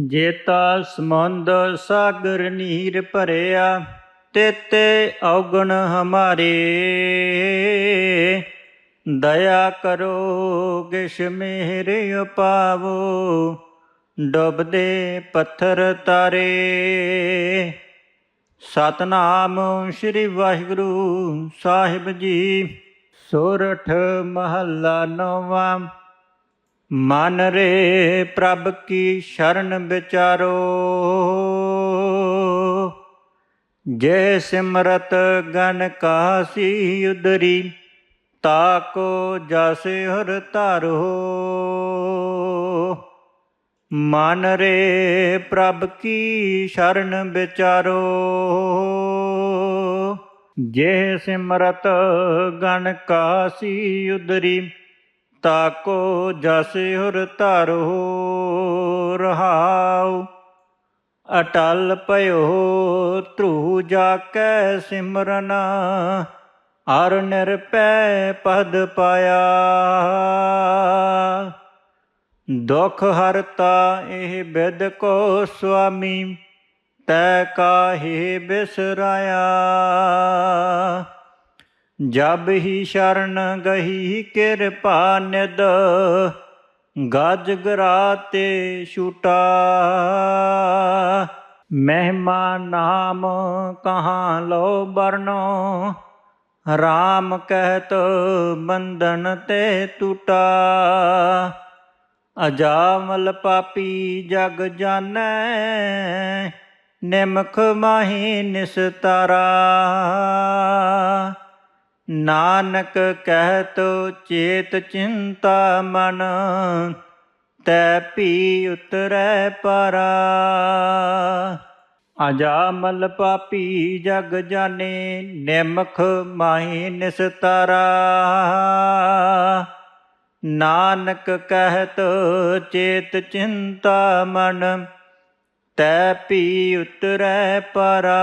ਜੇਤਾ ਸਮੁੰਦ ਸਾਗਰ ਨੀਰ ਭਰਿਆ, ਤੇਤੇ ਔਗਣ ਹਮਾਰੇ। ਦਇਆ ਕਰੋ ਗਿਸ਼ ਮੇਰੇ ਉਪਾਵੋ ਡੁੱਬਦੇ ਪੱਥਰ ਤਾਰੇ। ਸਤਨਾਮ ਸ੍ਰੀ ਵਾਹਿਗੁਰੂ ਸਾਹਿਬ ਜੀ, ਸੋਰਠ ਮਹੱਲਾ ਨੌਵਾਂ। ਮਨ ਰੇ ਪ੍ਰਭ ਕੀ ਸ਼ਰਨ ਵਿਚਾਰੋ ਜੇ ਸਿਮਰਤ ਗਨ ਕਾਸੀ ਉਦਰੀ ਤਾਕੋ ਜਸ ਹਰ ਧਾਰੋ ਮਨ ਰੇ ਪ੍ਰਭ ਕੀ ਸ਼ਰਨ ਵਿਚਾਰੋ ਜੇ ਸਿਮਰਤ ਗਨ ਕਾਸੀ ਉਦਰੀ ਤਾਕੋ ਜਸ ਹੁਰ ਧਰੋ ਰਹਾਉ। ਅਟਲ ਭਇਓ ਧਰੂ ਜਾ ਕੈ ਸਿਮਰਨ ਅਰ ਨਿਰਪੈ ਪਦ ਪਾਇਆ। ਦੁਖ ਹਰਤਾ ਇਹ ਬਿਦ ਕੋ ਸੁਆਮੀ, ਤੈ ਕਾਹੇ ਬਿਸਰਾਇਆ। ਜਬ ਹੀ ਸ਼ਰਨ ਗਹੀ ਕਿਰਪਾ ਨਿਦ, ਗਜ ਗਰਾਤੇ ਛੂਟਾ। ਮਹਿਮਾ ਨਾਮ ਕਹਾਂ ਲੋ ਬਰਨੋ RAM ਕਹਿਤ ਬੰਧਨ ਤੇ ਟੂਟਾ। ਅਜਾਮਲ ਪਾਪੀ ਜਗ ਜਾਣੈ ਨਿਮਖ ਮਾਹੀ ਨਿਸਤਾਰਾ। ਨਾਨਕ ਕਹਿਤ ਚੇਤ ਚਿੰਤਾ ਮਨ, ਤੈ ਪੀ ਉਤਰੈ ਪਰਾ। ਅਜਾਮਲ ਪਾਪੀ ਜਗ ਜਾਣੇ, ਨਿਮਖ ਮਾਹੀ ਨਿਸਤਾਰਾ। ਨਾਨਕ ਕਹਿਤ ਚੇਤ ਚਿੰਤਾ ਮਨ, ਤੈ ਪੀ ਉਤਰੈ ਪਰਾ।